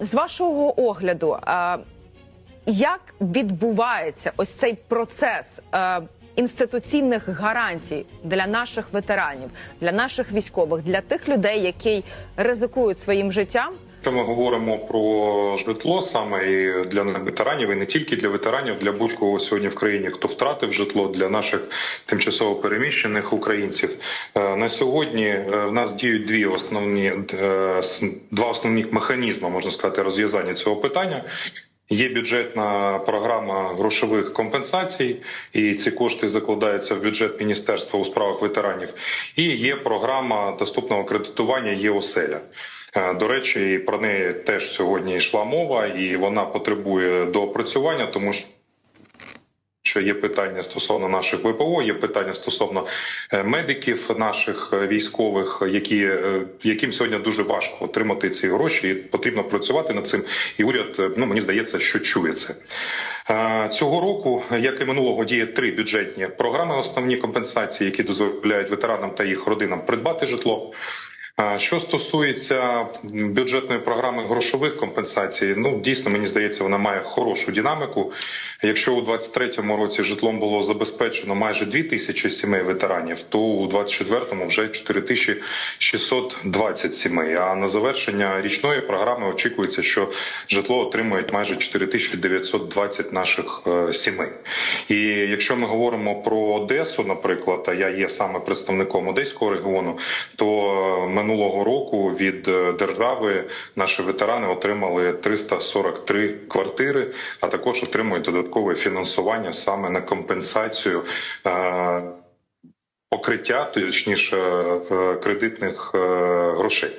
З вашого огляду, як відбувається ось цей процес інституційних гарантій для наших ветеранів, для наших військових, для тих людей, які ризикують своїм життям? Якщо ми говоримо про житло саме і для ветеранів, і не тільки для ветеранів, для будь-кого сьогодні в країні, хто втратив житло для наших тимчасово переміщених українців. Е, На сьогодні е, в нас діють дві основні е, два основні механізми, можна сказати, розв'язання цього питання. Є бюджетна програма грошових компенсацій, і ці кошти закладаються в бюджет Міністерства у справах ветеранів. І є програма доступного кредитування ЄОСЕЛЯ. Е, До речі, і про неї теж сьогодні йшла мова, і вона потребує доопрацювання, тому що. Що є питання стосовно наших ВПО, є питання стосовно е, медиків наших е, військових, які е, яким сьогодні дуже важко отримати ці гроші. І потрібно працювати над цим. І уряд, е, ну мені здається, що чує це. Е, Цього року, як і минулого, діє три бюджетні програми, основні компенсації, які дозволяють ветеранам та їх родинам придбати житло. Що стосується бюджетної програми грошових компенсацій, ну дійсно мені здається, вона має хорошу динаміку. Якщо у 23-му році житлом було забезпечено майже 2 тисячі сімей ветеранів, то у 24-му вже 4620 сімей. А на завершення річної програми очікується, що житло отримують майже 4920 наших е, сімей. І якщо ми говоримо про Одесу, наприклад, а я є саме представником одеського регіону, то е, минулого року від е, держави наші ветерани отримали 343 квартири, а також отримують додаткове фінансування саме на компенсацію. е, Покриття, точніше, е, кредитних грошей.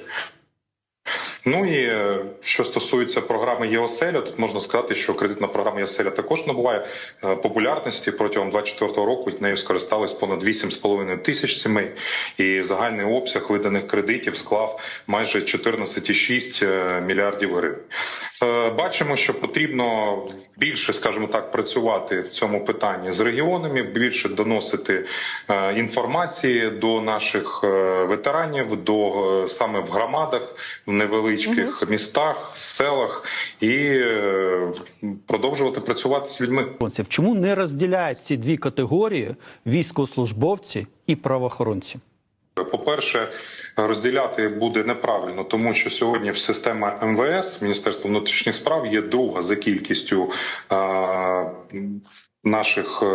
Ну і е, що стосується програми ЄОСЕЛЯ, тут можна сказати, що кредитна програма ЄОСЕЛЯ також набуває е, популярності протягом 24 року. Нею скористались понад 8,5 тисяч сімей, і загальний обсяг виданих кредитів склав майже 14,6 е, мільярдів гривень. Бачимо, що потрібно більше, скажімо так, працювати в цьому питанні з регіонами, більше доносити інформації до наших ветеранів, до саме в громадах, в невеличких містах, селах, і е, продовжувати працювати з людьми. Чому не розділяють ці дві категорії військовослужбовці і правоохоронці? По-перше, розділяти буде неправильно, тому що сьогодні в система МВС Міністерства внутрішніх справ є друга за кількістю е, наших е,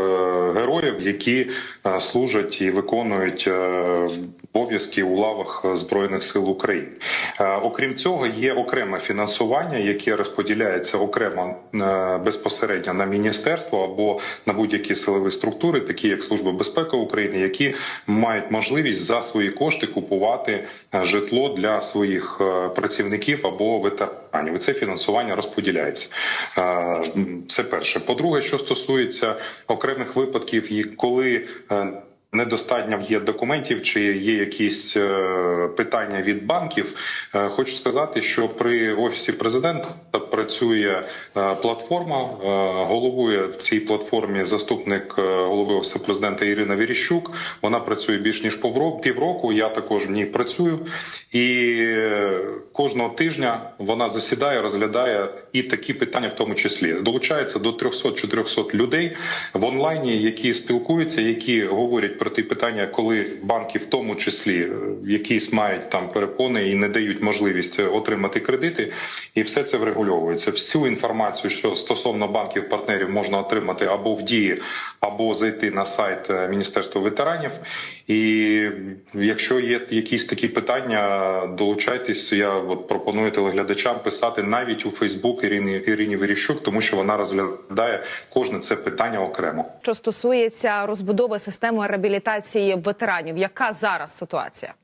героїв, які е, служать і виконують е, обов'язки у лавах збройних сил України. Окрім цього, є окреме фінансування, яке розподіляється окремо безпосередньо на міністерство або на будь-які силові структури, такі як Служба безпеки України, які мають можливість за свої кошти купувати житло для своїх працівників або ветеранів. Це фінансування розподіляється. Це перше. По-друге, що стосується окремих випадків, і коли е, Недостатньо є документів, чи є якісь е, питання від банків. Е, Хочу сказати, що при офісі президента працює е, платформа. Головує в цій платформі заступник голови офісу президента Ірина Віріщук. Вона працює більш ніж півроку. Я також в ній працюю, і кожного тижня вона засідає, розглядає і такі питання, в тому числі долучається до 300-400 людей в онлайні, які спілкуються, які говорять про ті питання, коли банки, в тому числі, е, якісь мають там перепони і не дають можливість е, отримати кредити, і все це врегульовується. Всю інформацію, що стосовно банків партнерів можна отримати або в дії, або зайти на сайт е, Міністерства ветеранів. І якщо є якісь такі питання, долучайтесь. Я от пропоную телеглядачам писати навіть у Фейсбук Ірині Ірині Веріщук, тому що вона розглядає кожне це питання окремо. Що стосується розбудови системи реабілітації ветеранів, яка зараз ситуація?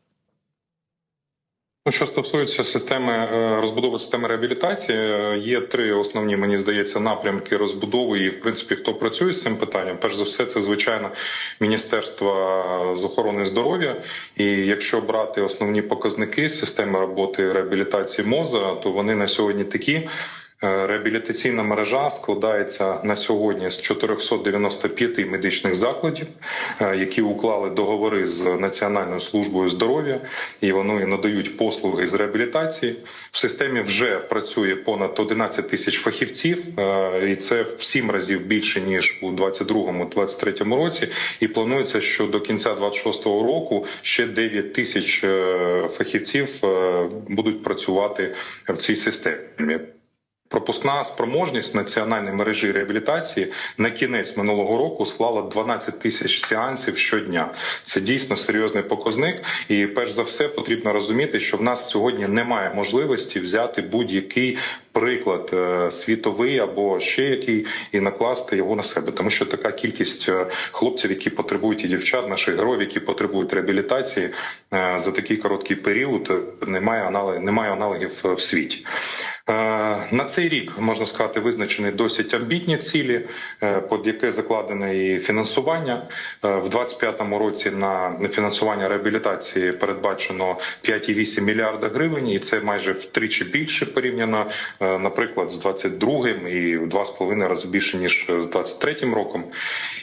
Ну, що стосується системи е, розбудови системи реабілітації, е, є три основні, мені здається, напрямки розбудови. І в принципі, хто працює з цим питанням, перш за все, це звичайно Міністерство з охорони здоров'я. І якщо брати основні показники системи роботи реабілітації моза, то вони на сьогодні такі. Е, Реабілітаційна мережа складається на сьогодні з 495 медичних закладів, е, які уклали договори з Національною службою здоров'я, і вони надають послуги з реабілітації. В системі вже працює понад 11 тисяч фахівців, е, і це в сім разів більше ніж у 2022-2023 році. І планується, що до кінця 2026 року ще 9 тисяч фахівців будуть працювати в цій системі. Пропускна спроможність національної мережі реабілітації на кінець минулого року склала 12 тисяч сеансів щодня. Це дійсно серйозний показник. І перш за все потрібно розуміти, що в нас сьогодні немає можливості взяти будь-який приклад е, світовий або ще який і накласти його на себе, тому що така кількість е, хлопців, які потребують і дівчат, наших героїв, які потребують реабілітації е, за такий короткий період, немає аналогів, немає аналогів в світі. Е, На цей рік можна сказати визначені досить амбітні цілі, е, під яке закладене і фінансування Е, в 2025 році. На фінансування реабілітації передбачено 5,8 мільярда гривень, і це майже втричі більше порівняно, наприклад, з 22-м і в 2,5 рази більше ніж з 23-м роком.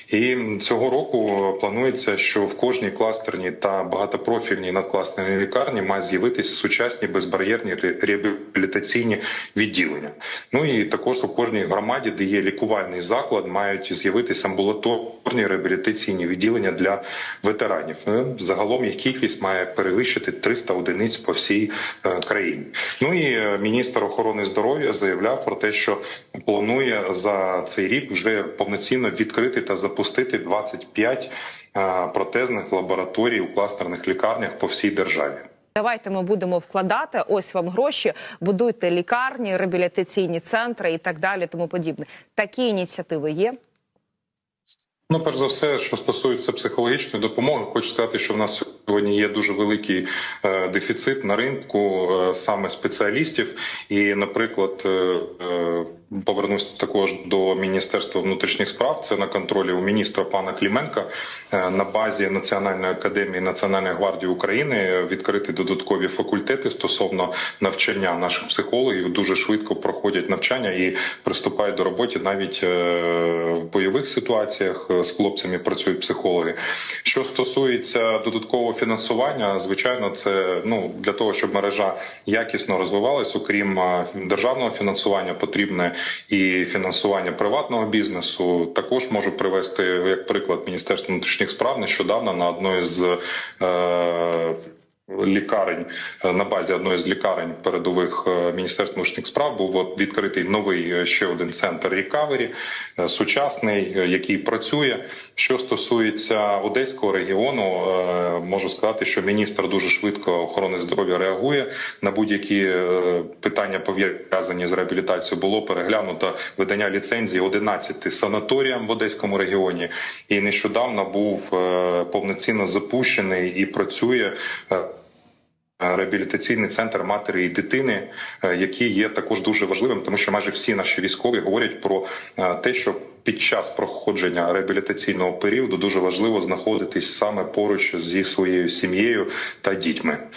І цього року планується, що в кожній кластерній та багатопрофільній надкластерній лікарні має з'явитися сучасні безбар'єрні реабілітаційні відділення. Ну і також у кожній громаді, де є лікувальний заклад, мають з'явитися амбулаторні реабілітаційні відділення для ветеранів. Е, Загалом їх кількість має перевищити 300 одиниць по всій е, країні. Ну і е, міністр охорони здоров'я заявляв про те, що планує за цей рік вже повноцінно відкрити та запустити 25 е, протезних лабораторій у кластерних лікарнях по всій державі. Давайте ми будемо вкладати. Ось вам гроші, будуйте лікарні, реабілітаційні центри і так далі. Тому подібне. Такі ініціативи є. Ну, перш за все, що стосується психологічної допомоги, хочу сказати, що в нас сьогодні є дуже великий е, дефіцит на ринку е, саме спеціалістів. І, наприклад, повернусь також до Міністерства внутрішніх справ. Це на контролі у міністра пана Кліменка е, на базі Національної академії Національної гвардії України відкрити додаткові факультети стосовно навчання наших психологів. Дуже швидко проходять навчання і приступають до роботи навіть е, в бойових ситуаціях е, з хлопцями працюють психологи. Що стосується додаткового фінансування, звичайно, це ну для того, щоб мережа якісно розвивалась, окрім державного фінансування, потрібне і фінансування приватного бізнесу. Також можу привести як приклад Міністерства внутрішніх справ нещодавно на одної з. Е, Лікарень е, на базі одної з лікарень передових е, міністерства внутрішніх справ був відкритий новий е, ще один центр рікавері, сучасний, який працює. Що стосується одеського регіону, можу сказати, що міністр дуже швидко охорони здоров'я реагує на будь-які питання пов'язані з реабілітацією. Було переглянуто видання ліцензії 11 санаторіям в одеському регіоні, і нещодавно був повноцінно запущений і працює. Е, Реабілітаційний центр матері і дитини, е, який є також дуже важливим, тому що майже всі наші військові говорять про е, те, що під час проходження реабілітаційного періоду дуже важливо знаходитись саме поруч зі своєю сім'єю та дітьми.